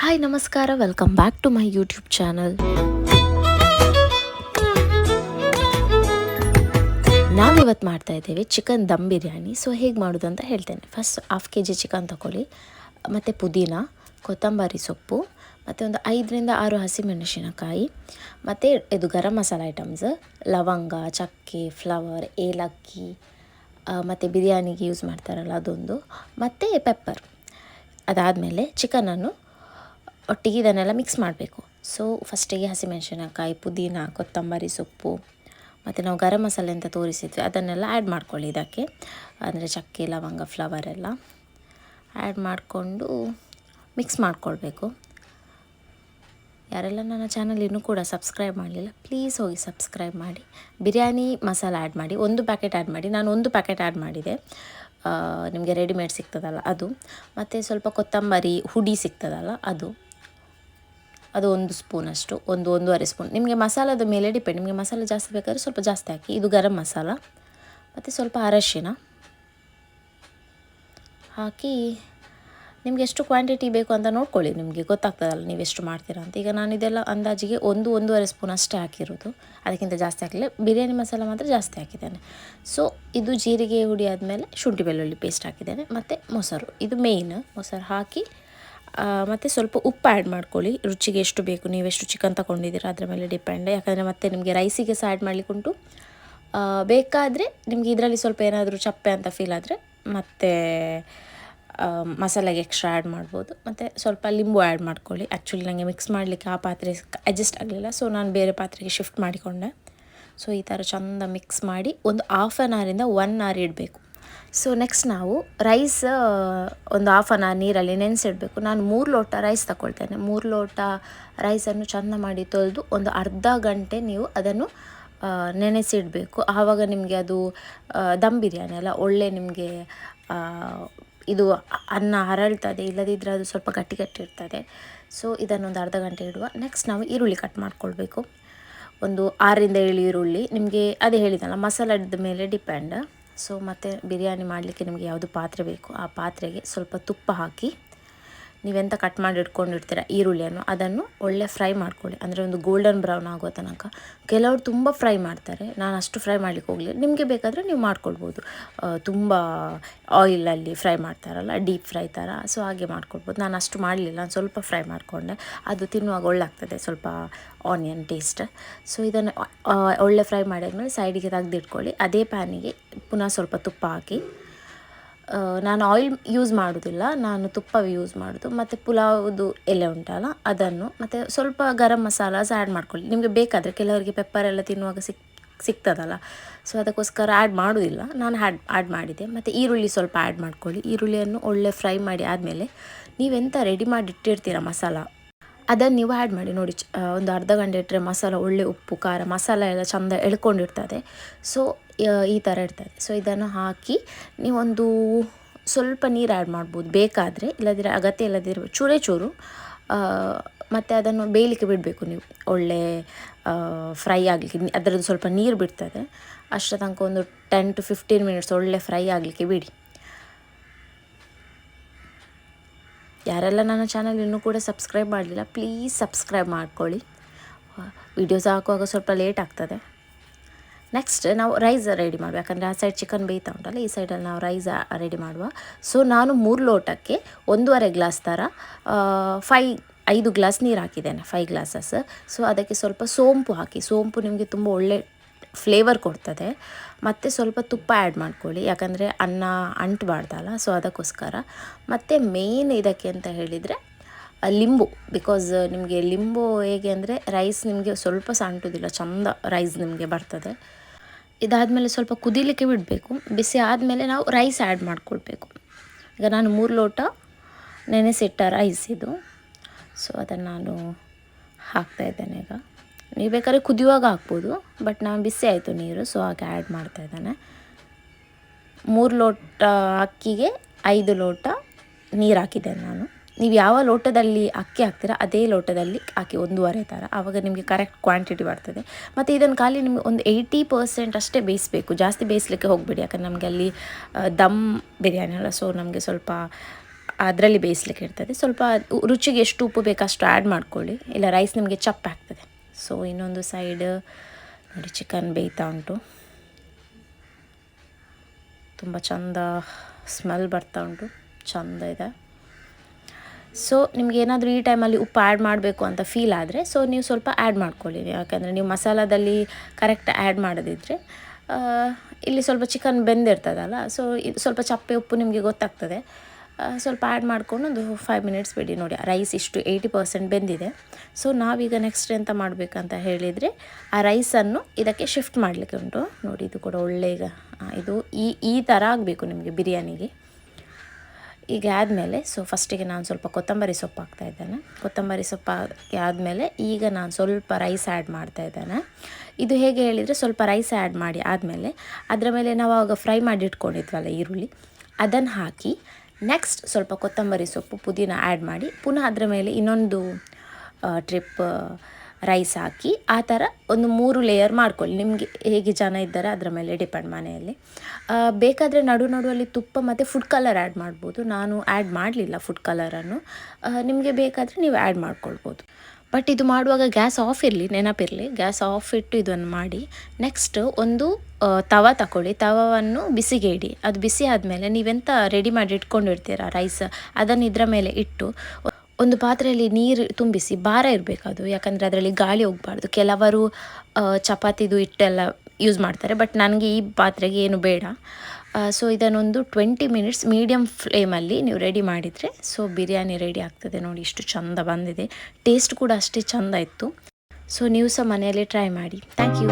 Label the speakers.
Speaker 1: Hi, ನಮಸ್ಕಾರ. Welcome back to my YouTube channel ನಾವಿವತ್ತು ಮಾಡ್ತಾ ಇದ್ದೇವೆ ಚಿಕನ್ ದಮ್ ಬಿರಿಯಾನಿ. ಸೊ ಹೇಗೆ ಮಾಡೋದು ಅಂತ ಹೇಳ್ತೇನೆ. First half K G chicken ತಗೊಳ್ಳಿ ಮತ್ತು ಪುದೀನ, ಕೊತ್ತಂಬರಿ ಸೊಪ್ಪು, ಮತ್ತು ಒಂದು ಐದರಿಂದ ಆರು ಹಸಿಮೆಣಸಿನಕಾಯಿ, ಮತ್ತು ಇದು ಗರಂ ಮಸಾಲ ಐಟಮ್ಸ್ ಲವಂಗ, ಚಕ್ಕೆ ಫ್ಲವರ್ ಏಲಕ್ಕಿ ಮತ್ತು ಬಿರಿಯಾನಿಗೆ ಯೂಸ್ ಮಾಡ್ತಾರಲ್ಲ ಅದೊಂದು. ಮತ್ತು ಪೆಪ್ಪರ್ ಅದಾದಮೇಲೆ ಚಿಕನನ್ನು ಒಟ್ಟಿಗೆ ಇದನ್ನೆಲ್ಲ ಮಿಕ್ಸ್ ಮಾಡಬೇಕು. ಸೊ ಫಸ್ಟಿಗೆ ಹಸಿಮೆಣಸಿನಕಾಯಿ, ಪುದೀನ, ಕೊತ್ತಂಬರಿ ಸೊಪ್ಪು, ಮತ್ತು ನಾವು ಗರಂ ಮಸಾಲೆ ಅಂತ ತೋರಿಸಿದ್ವಿ. ಅದನ್ನೆಲ್ಲ ಆ್ಯಡ್ ಮಾಡ್ಕೊಳ್ಳಿ ಇದಕ್ಕೆ. ಅಂದರೆ ಚಕ್ಕೆ, ಲವಂಗ ಫ್ಲವರ್ ಎಲ್ಲ ಆ್ಯಡ್ ಮಾಡಿಕೊಂಡು ಮಿಕ್ಸ್ ಮಾಡ್ಕೊಳ್ಬೇಕು. ಯಾರೆಲ್ಲ ನನ್ನ ಚಾನಲ್ ಇನ್ನೂ ಕೂಡ ಸಬ್ಸ್ಕ್ರೈಬ್ ಮಾಡಲಿಲ್ಲ ಪ್ಲೀಸ್ ಹೋಗಿ ಸಬ್ಸ್ಕ್ರೈಬ್ ಮಾಡಿ. ಬಿರಿಯಾನಿ ಮಸಾಲ ಆ್ಯಡ್ ಮಾಡಿ. ಒಂದು ಪ್ಯಾಕೆಟ್ ಆ್ಯಡ್ ಮಾಡಿ. ನಾನು ಒಂದು ಪ್ಯಾಕೆಟ್ ಆ್ಯಡ್ ಮಾಡಿದೆ. ನಿಮಗೆ ರೆಡಿಮೇಡ್ ಸಿಗ್ತದಲ್ಲ ಅದು. ಮತ್ತು ಸ್ವಲ್ಪ ಕೊತ್ತಂಬರಿ, ಹುಡಿ ಸಿಗ್ತದಲ್ಲ ಅದು. ಅದು ಒಂದು ಸ್ಪೂನ್ ಅಷ್ಟು, ಒಂದು ಒಂದೂವರೆ ಸ್ಪೂನ್. ನಿಮಗೆ ಮಸಾಲದ ಮೇಲೆ ಡಿಪೆಂಡ್ ನಿಮಗೆ ಮಸಾಲೆ ಜಾಸ್ತಿ ಬೇಕಾದರೆ ಸ್ವಲ್ಪ ಜಾಸ್ತಿ ಹಾಕಿ. ಇದು ಗರಂ ಮಸಾಲ, ಮತ್ತು ಸ್ವಲ್ಪ ಅರಶಿನ ಹಾಕಿ. ನಿಮಗೆ ಎಷ್ಟು ಕ್ವಾಂಟಿಟಿ ಬೇಕು ಅಂತ ನೋಡ್ಕೊಳ್ಳಿ ನಿಮಗೆ, ಗೊತ್ತಾಗ್ತದಲ್ಲ ನೀವು ಎಷ್ಟು ಮಾಡ್ತೀರಾ ಅಂತ. ಈಗ ನಾನು ಇದೆಲ್ಲ ಅಂದಾಜಿಗೆ ಒಂದು, ಒಂದೂವರೆ ಸ್ಪೂನ್ ಅಷ್ಟೇ ಹಾಕಿರೋದು. ಅದಕ್ಕಿಂತ ಜಾಸ್ತಿ ಹಾಕಲಿಲ್ಲ ಬಿರಿಯಾನಿ ಮಸಾಲ ಮಾತ್ರ ಜಾಸ್ತಿ ಹಾಕಿದ್ದೇನೆ. ಸೊ ಇದು ಜೀರಿಗೆ ಹುಡಿ ಆದಮೇಲೆ ಶುಂಠಿ ಬೆಳ್ಳುಳ್ಳಿ ಪೇಸ್ಟ್ ಹಾಕಿದ್ದೇನೆ. ಮತ್ತು ಮೊಸರು, ಇದು ಮೇಯ್ನ್ ಮೊಸರು ಹಾಕಿ ಮತ್ತು ಸ್ವಲ್ಪ ಉಪ್ಪು ಆ್ಯಡ್ ಮಾಡ್ಕೊಳ್ಳಿ. ರುಚಿಗೆ ಎಷ್ಟು ಬೇಕು ನೀವೆಷ್ಟು ಚಿಕನ್ ತಗೊಂಡಿದ್ದೀರ ಅದರ ಮೇಲೆ ಡಿಪೆಂಡ್ ಯಾಕಂದರೆ ಮತ್ತೆ ನಿಮಗೆ ರೈಸಿಗೆ ಸಹ ಆ್ಯಡ್ ಮಾಡಲಿಕ್ಕುಂಟು ಬೇಕಾದರೆ ನಿಮಗೆ ಇದರಲ್ಲಿ ಸ್ವಲ್ಪ ಏನಾದರೂ ಚಪ್ಪೆ ಅಂತ ಫೀಲ್ ಆದರೆ ಮತ್ತು ಮಸಾಲೆಗೆ ಎಕ್ಸ್ಟ್ರಾ ಆ್ಯಡ್ ಮಾಡ್ಬೋದು. ಮತ್ತು ಸ್ವಲ್ಪ ಲಿಂಬು ಆ್ಯಡ್ ಮಾಡ್ಕೊಳ್ಳಿ. ಆ್ಯಕ್ಚುಲಿ ನನಗೆ ಮಿಕ್ಸ್ ಮಾಡಲಿಕ್ಕೆ ಆ ಪಾತ್ರೆ ಅಡ್ಜಸ್ಟ್ ಆಗಲಿಲ್ಲ ಸೊ ನಾನು ಬೇರೆ ಪಾತ್ರೆಗೆ ಶಿಫ್ಟ್ ಮಾಡಿಕೊಂಡೆ. ಸೊ ಈ ಥರ ಚೆಂದ ಮಿಕ್ಸ್ ಮಾಡಿ ಒಂದು ಹಾಫ್ ಆನ್ ಅವರಿಂದ ಒನ್ ಅವರ್ ಇಡಬೇಕು. ಸೊ ನೆಕ್ಸ್ಟ್ ನಾವು ರೈಸ್ ಒಂದು ಹಾಫ್ ಅನ್ ಅವರ್ ನೀರಲ್ಲಿ ನೆನೆಸಿಡಬೇಕು. ನಾನು ಮೂರು ಲೋಟ ರೈಸ್ ತಗೊಳ್ತೇನೆ. ಮೂರು ಲೋಟ ರೈಸನ್ನು ಚಂದ ಮಾಡಿ ತೊಳೆದು ಒಂದು ಅರ್ಧ ಗಂಟೆ ನೀವು ಅದನ್ನು ನೆನೆಸಿಡಬೇಕು. ಆವಾಗ ನಿಮಗೆ ಅದು ದಮ್ ಬಿರಿಯಾನಿ ಅಲ್ಲ, ಒಳ್ಳೆ ನಿಮಗೆ ಇದು ಅನ್ನ ಹರಳ್ತದೆ ಇಲ್ಲದಿದ್ದರೆ ಅದು ಸ್ವಲ್ಪ ಗಟ್ಟಿ ಗಟ್ಟಿ ಇರ್ತದೆ. ಸೊ ಇದನ್ನೊಂದು ಅರ್ಧ ಗಂಟೆ ಇಡುವ. ನೆಕ್ಸ್ಟ್ ನಾವು ಈರುಳ್ಳಿ ಕಟ್ ಮಾಡ್ಕೊಳ್ಬೇಕು. ಒಂದು ಆರರಿಂದ ಏಳು ಈರುಳ್ಳಿ. ನಿಮಗೆ ಅದೇ ಹೇಳಿದಲ್ಲ ಮಸಾಲದ ಮೇಲೆ ಡಿಪೆಂಡ್ ಸೊ ಮತ್ತು ಬಿರಿಯಾನಿ ಮಾಡಲಿಕ್ಕೆ ನಿಮಗೆ ಯಾವುದು ಪಾತ್ರೆ ಬೇಕು ಆ ಪಾತ್ರೆಗೆ ಸ್ವಲ್ಪ ತುಪ್ಪ ಹಾಕಿ ನೀವೆಂತ ಕಟ್ ಮಾಡಿ ಇಟ್ಕೊಂಡಿರ್ತೀರ ಈರುಳ್ಳಿಯನ್ನು, ಅದನ್ನು ಒಳ್ಳೆ ಫ್ರೈ ಮಾಡ್ಕೊಳ್ಳಿ. ಅಂದರೆ ಒಂದು ಗೋಲ್ಡನ್ ಬ್ರೌನ್ ಆಗೋ ತನಕ. ಕೆಲವರು ತುಂಬ ಫ್ರೈ ಮಾಡ್ತಾರೆ. ನಾನು ಅಷ್ಟು ಫ್ರೈ ಮಾಡಲಿಕ್ಕೆ ಹೋಗಲಿಲ್ಲ. ನಿಮಗೆ ಬೇಕಾದರೆ ನೀವು ಮಾಡ್ಕೊಳ್ಬೋದು. ತುಂಬ ಆಯಿಲಲ್ಲಿ ಫ್ರೈ ಮಾಡ್ತಾರಲ್ಲ ಡೀಪ್ ಫ್ರೈ ಥರ ಸೊ ಹಾಗೆ ಮಾಡ್ಕೊಳ್ಬೋದು. ನಾನು ಅಷ್ಟು ಮಾಡಲಿಲ್ಲ. ಸ್ವಲ್ಪ ಫ್ರೈ ಮಾಡಿಕೊಂಡೆ. ಅದು ತಿನ್ನುವಾಗ ಒಳ್ಳೆ ಆಗ್ತದೆ ಸ್ವಲ್ಪ ಆನಿಯನ್ ಟೇಸ್ಟ್ ಸೊ ಇದನ್ನು ಒಳ್ಳೆ ಫ್ರೈ ಮಾಡಿದ್ಮೇಲೆ ಸೈಡಿಗೆ ತೆಗೆದಿಟ್ಕೊಳ್ಳಿ. ಅದೇ ಪ್ಯಾನಿಗೆ ಪುನಃ ಸ್ವಲ್ಪ ತುಪ್ಪ ಹಾಕಿ. ನಾನು ಆಯಿಲ್ ಯೂಸ್ ಮಾಡೋದಿಲ್ಲ, ನಾನು ತುಪ್ಪ ಯೂಸ್ ಮಾಡೋದು, ಮತ್ತು ಪುಲಾವ್ದು ಎಲೆ ಉಂಟಲ್ಲ, ಅದನ್ನು, ಮತ್ತು ಸ್ವಲ್ಪ ಗರಂ ಮಸಾಲಾಸ್ ಆ್ಯಡ್ ಮಾಡ್ಕೊಳ್ಳಿ. ನಿಮಗೆ ಬೇಕಾದರೆ ಕೆಲವರಿಗೆ ಪೆಪ್ಪರ್ ಎಲ್ಲ ತಿನ್ನುವಾಗ ಸಿಕ್ ಸಿಗ್ತದಲ್ಲ ಸೊ ಅದಕ್ಕೋಸ್ಕರ ಆ್ಯಡ್ ಮಾಡೋದಿಲ್ಲ. ನಾನು ಆ್ಯಡ್ ಆ್ಯಡ್ ಮಾಡಿದೆ. ಮತ್ತು ಈರುಳ್ಳಿ ಸ್ವಲ್ಪ ಆ್ಯಡ್ ಮಾಡ್ಕೊಳ್ಳಿ. ಈರುಳ್ಳಿಯನ್ನು ಒಳ್ಳೆ ಫ್ರೈ ಮಾಡಿ ಆದಮೇಲೆ ನೀವೆಂತ ರೆಡಿ ಮಾಡಿ ಇಟ್ಟಿರ್ತೀರಾ ಮಸಾಲ ಅದನ್ನು ನೀವು ಆ್ಯಡ್ ಮಾಡಿ. ನೋಡಿ ಒಂದು ಅರ್ಧ ಗಂಟೆ ಇಟ್ಟರೆ ಮಸಾಲ ಒಳ್ಳೆ ಉಪ್ಪು, ಖಾರ ಮಸಾಲ ಎಲ್ಲ ಚೆಂದ ಎಳ್ಕೊಂಡಿರ್ತದೆ. ಸೊ ಈ ಥರ ಇರ್ತದೆ. ಸೊ ಇದನ್ನು ಹಾಕಿ ನೀವೊಂದು ಸ್ವಲ್ಪ ನೀರು ಆ್ಯಡ್ ಮಾಡ್ಬೋದು. ಬೇಕಾದರೆ ಇಲ್ಲದಿದ್ರೆ ಅಗತ್ಯ ಇಲ್ಲದಿರೋ ಚೂರೇ ಚೂರು. ಮತ್ತು ಅದನ್ನು ಬೇಯಲಿಕ್ಕೆ ಬಿಡಬೇಕು ನೀವು. ಒಳ್ಳೆ ಫ್ರೈ ಆಗಲಿಕ್ಕೆ. ಅದರದ್ದು ಸ್ವಲ್ಪ ನೀರು ಬಿಡ್ತದೆ. ಅಷ್ಟರ ತನಕ ಒಂದು ಟೆನ್ ಟು ಫಿಫ್ಟೀನ್ ಮಿನಿಟ್ಸ್ ಒಳ್ಳೆ ಫ್ರೈ ಆಗಲಿಕ್ಕೆ ಬಿಡಿ. ಯಾರೆಲ್ಲ ನನ್ನ ಚಾನಲ್ ಇನ್ನೂ ಕೂಡ ಸಬ್ಸ್ಕ್ರೈಬ್ ಮಾಡಲಿಲ್ಲ ಪ್ಲೀಸ್ ಸಬ್ಸ್ಕ್ರೈಬ್ ಮಾಡ್ಕೊಳ್ಳಿ. ವಿಡಿಯೋಸ್ ಹಾಕುವಾಗ ಸ್ವಲ್ಪ ಲೇಟ್ ಆಗ್ತದೆ. ನೆಕ್ಸ್ಟ್ ನಾವು ರೈಸ್ ರೆಡಿ ಮಾಡುವ. ಯಾಕಂದರೆ ಆ ಸೈಡ್ ಚಿಕನ್ ಬೇಯ್ತಾ ಉಂಟಲ್ಲ, ಈ ಸೈಡಲ್ಲಿ ನಾವು ರೈಸ್ ರೆಡಿ ಮಾಡುವ. ಸೊ ನಾನು ಮೂರು ಲೋಟಕ್ಕೆ ಒಂದೂವರೆ ಗ್ಲಾಸ್ ಥರ ಫೈ ಐದು ಗ್ಲಾಸ್ ನೀರು ಹಾಕಿದ್ದೇನೆ ಫೈ ಗ್ಲಾಸಸ್ ಸೊ ಅದಕ್ಕೆ ಸ್ವಲ್ಪ ಸೋಂಪು ಹಾಕಿ, ಸೋಂಪು ನಿಮಗೆ ತುಂಬ ಒಳ್ಳೆ ಫ್ಲೇವರ್ ಕೊಡ್ತದೆ. ಮತ್ತು ಸ್ವಲ್ಪ ತುಪ್ಪ ಆ್ಯಡ್ ಮಾಡ್ಕೊಳ್ಳಿ. ಯಾಕಂದರೆ ಅನ್ನ ಅಂಟಬಾರ್ದಲ್ಲ ಸೊ ಅದಕ್ಕೋಸ್ಕರ. ಮತ್ತು ಮೇಯ್ನ್ ಇದಕ್ಕೆ ಅಂತ ಹೇಳಿದರೆ ಲಿಂಬು ಬಿಕಾಸ್ ನಿಮಗೆ ಲಿಂಬು ಹೇಗೆ ಅಂದರೆ ರೈಸ್ ನಿಮಗೆ ಸ್ವಲ್ಪ ಸಹ ಅಂಟುವುದಿಲ್ಲ ಚಂದ ರೈಸ್ ನಿಮಗೆ ಬರ್ತದೆ. ಇದಾದಮೇಲೆ ಸ್ವಲ್ಪ ಕುದಿಲಿಕ್ಕೆ ಬಿಡಬೇಕು. ಬಿಸಿ ಆದಮೇಲೆ ನಾವು ರೈಸ್ ಆ್ಯಡ್ ಮಾಡ್ಕೊಳ್ಬೇಕು. ಈಗ ನಾನು ಮೂರು ಲೋಟ ನೆನೆಸಿಟ್ಟ ರೈಸ್ ಇದು. ಸೊ ಅದನ್ನು ನಾನು ಹಾಕ್ತಾಯಿದ್ದೇನೆ ಈಗ. ನೀವು ಬೇಕಾದ್ರೆ ಕುದಿಯುವಾಗ ಹಾಕ್ಬೋದು ಬಟ್ ನಾನು ಬಿಸಿ ಆಯಿತು ನೀರು ಸೊ ಹಾಗೆ ಆ್ಯಡ್ ಮಾಡ್ತಾ ಇದ್ದಾನೆ. ಮೂರು ಲೋಟ ಅಕ್ಕಿಗೆ ಐದು ಲೋಟ ನೀರು ಹಾಕಿದ್ದೇನೆ ನಾನು. ನೀವು ಯಾವ ಲೋಟದಲ್ಲಿ ಅಕ್ಕಿ ಹಾಕ್ತೀರ, ಅದೇ ಲೋಟದಲ್ಲಿ ಹಾಕಿ ಒಂದೂವರೆ ಥರ. ಆವಾಗ ನಿಮಗೆ ಕರೆಕ್ಟ್ ಕ್ವಾಂಟಿಟಿ ಬರ್ತದೆ. ಮತ್ತು ಇದನ್ನು ಖಾಲಿ ನಿಮಗೆ ಒಂದು ಏಯ್ಟಿ ಪರ್ಸೆಂಟ್ ಅಷ್ಟೇ ಬೇಯಿಸಬೇಕು. ಜಾಸ್ತಿ ಬೇಯಿಸಲಿಕ್ಕೆ ಹೋಗಬೇಡಿ. ಯಾಕಂದ್ರೆ ನಮಗೆ ಅಲ್ಲಿ ದಮ್ ಬಿರಿಯಾನಿ ಅಲ್ಲ ಸೊ ನಮಗೆ ಸ್ವಲ್ಪ ಅದರಲ್ಲಿ ಬೇಯಿಸ್ಲಿಕ್ಕೆ ಇರ್ತದೆ. ಸ್ವಲ್ಪ ರುಚಿಗೆ ಎಷ್ಟು ಉಪ್ಪು ಬೇಕು ಅಷ್ಟು ಆ್ಯಡ್ ಮಾಡ್ಕೊಳ್ಳಿ. ಇಲ್ಲ ರೈಸ್ ನಿಮಗೆ ಚಪ್ಪ ಆಗ್ತದೆ. ಸೊ ಇನ್ನೊಂದು ಸೈಡ್ ನೋಡಿ ಚಿಕನ್ ಬೇಯ್ತಾ ಉಂಟು. ತುಂಬ ಚಂದ ಸ್ಮೆಲ್ ಬರ್ತಾ ಉಂಟು. ಚಂದ ಇದೆ. ಸೊ ನಿಮ್ಗೆ ಏನಾದರೂ ಈ ಟೈಮಲ್ಲಿ ಉಪ್ಪು ಆ್ಯಡ್ ಮಾಡಬೇಕು ಅಂತ ಫೀಲ್ ಆದರೆ ಸೊ ನೀವು ಸ್ವಲ್ಪ ಆ್ಯಡ್ ಮಾಡ್ಕೊಳ್ಳಿ ಯಾಕಂದರೆ ನೀವು ಮಸಾಲದಲ್ಲಿ ಕರೆಕ್ಟ್ ಆ್ಯಡ್ ಮಾಡೋದಿದ್ರೆ ಇಲ್ಲಿ ಸ್ವಲ್ಪ ಚಿಕನ್ ಬೆಂದಿರ್ತದಲ್ಲ ಸೊ ಇದು ಸ್ವಲ್ಪ ಚಪ್ಪೆ ಉಪ್ಪು ನಿಮಗೆ ಗೊತ್ತಾಗ್ತದೆ. ಸ್ವಲ್ಪ ಆ್ಯಡ್ ಮಾಡ್ಕೊಂಡು ಒಂದು ಫೈವ್ ಮಿನಿಟ್ಸ್ ಬಿಡಿ ನೋಡಿ. ರೈಸ್ ಇಷ್ಟು ಏಯ್ಟಿ ಪರ್ಸೆಂಟ್ ಬೆಂದಿದೆ. ಸೊ ನಾವೀಗ ನೆಕ್ಸ್ಟ್ ಎಂತ ಮಾಡಬೇಕಂತ ಹೇಳಿದರೆ, ಆ ರೈಸನ್ನು ಇದಕ್ಕೆ ಶಿಫ್ಟ್ ಮಾಡಲಿಕ್ಕೆ ಉಂಟು. ನೋಡಿ, ಇದು ಕೂಡ ಒಳ್ಳೆ ಇದು ಈ ಈ ಥರ ಆಗಬೇಕು ನಿಮಗೆ ಬಿರಿಯಾನಿಗೆ. ಈಗ ಆದಮೇಲೆ ಸೊ ಫಸ್ಟಿಗೆ ನಾನು ಸ್ವಲ್ಪ ಕೊತ್ತಂಬರಿ ಸೊಪ್ಪು ಹಾಕ್ತಾ ಇದ್ದೇನೆ. ಕೊತ್ತಂಬರಿ ಸೊಪ್ಪು ಆದಮೇಲೆ ಈಗ ನಾನು ಸ್ವಲ್ಪ ರೈಸ್ ಆ್ಯಡ್ ಮಾಡ್ತಾ ಇದ್ದೇನೆ. ಇದು ಹೇಗೆ ಹೇಳಿದರೆ ಸ್ವಲ್ಪ ರೈಸ್ ಆ್ಯಡ್ ಮಾಡಿ ಆದಮೇಲೆ, ಅದರ ಮೇಲೆ ನಾವು ಆವಾಗ ಫ್ರೈ ಮಾಡಿ ಇಟ್ಕೊಂಡಿದ್ವಲ್ಲ ಈರುಳ್ಳಿ ಅದನ್ನು ಹಾಕಿ ನೆಕ್ಸ್ಟ್ ಸ್ವಲ್ಪ ಕೊತ್ತಂಬರಿ ಸೊಪ್ಪು ಪುದೀನ ಆ್ಯಡ್ ಮಾಡಿ, ಪುನಃ ಅದರ ಮೇಲೆ ಇನ್ನೊಂದು ಟ್ರಿಪ್ ರೈಸ್ ಹಾಕಿ, ಆ ಥರ ಒಂದು ಮೂರು ಲೇಯರ್ ಮಾಡ್ಕೊಳ್ಳಿ. ನಿಮಗೆ ಹೇಗೆ ಜನ ಇದ್ದಾರೆ ಅದರ ಮೇಲೆ ಡಿಪೆಂಡ್ ಮನೆಯಲ್ಲಿ. ಬೇಕಾದರೆ ನಡು ನಡುವಲ್ಲಿ ತುಪ್ಪ ಮತ್ತು ಫುಡ್ ಕಲರ್ ಆ್ಯಡ್ ಮಾಡ್ಬೋದು. ನಾನು ಆ್ಯಡ್ ಮಾಡಲಿಲ್ಲ ಫುಡ್ ಕಲರನ್ನು ನಿಮಗೆ ಬೇಕಾದರೆ ನೀವು ಆ್ಯಡ್ ಮಾಡ್ಕೊಳ್ಬೋದು. ಬಟ್ ಇದು ಮಾಡುವಾಗ ಗ್ಯಾಸ್ ಆಫ್ ಇರಲಿ, ನೆನಪಿರಲಿ. ಗ್ಯಾಸ್ ಆಫ್ ಇಟ್ಟು ಇದನ್ನು ಮಾಡಿ ನೆಕ್ಸ್ಟ್ ಒಂದು ತವ ತಗೊಳ್ಳಿ ತವವನ್ನು ಬಿಸಿಗೆ ಇಡಿ. ಅದು ಬಿಸಿ ಆದಮೇಲೆ ನೀವೆಂತ ರೆಡಿ ಮಾಡಿ ಇಟ್ಕೊಂಡಿರ್ತೀರ ರೈಸ್ ಅದನ್ನು ಇದರ ಮೇಲೆ ಇಟ್ಟು ಒಂದು ಪಾತ್ರೆಯಲ್ಲಿ ನೀರು ತುಂಬಿಸಿ, ಭಾರ ಇರಬೇಕು ಅದು ಯಾಕಂದರೆ ಅದರಲ್ಲಿ ಗಾಳಿ ಹೋಗಬಾರ್ದು. ಕೆಲವರು ಚಪಾತಿದು ಹಿಟ್ಟೆಲ್ಲ ಯೂಸ್ ಮಾಡ್ತಾರೆ. ಬಟ್ ನನಗೆ ಈ ಪಾತ್ರೆಗೆ ಏನು ಬೇಡ. ಸೊ ಇದನ್ನೊಂದು ಟ್ವೆಂಟಿ ಮಿನಿಟ್ಸ್ ಮೀಡಿಯಮ್ ಫ್ಲೇಮಲ್ಲಿ ನೀವು ರೆಡಿ ಮಾಡಿದರೆ ಸೊ ಬಿರಿಯಾನಿ ರೆಡಿ ಆಗ್ತದೆ ನೋಡಿ, ಇಷ್ಟು ಚಂದ ಬಂದಿದೆ. ಟೇಸ್ಟ್ ಕೂಡ ಅಷ್ಟೇ ಚಂದ ಇತ್ತು. ಸೊ ನೀವು ಸಹ ಮನೆಯಲ್ಲಿ ಟ್ರೈ ಮಾಡಿ. Thank you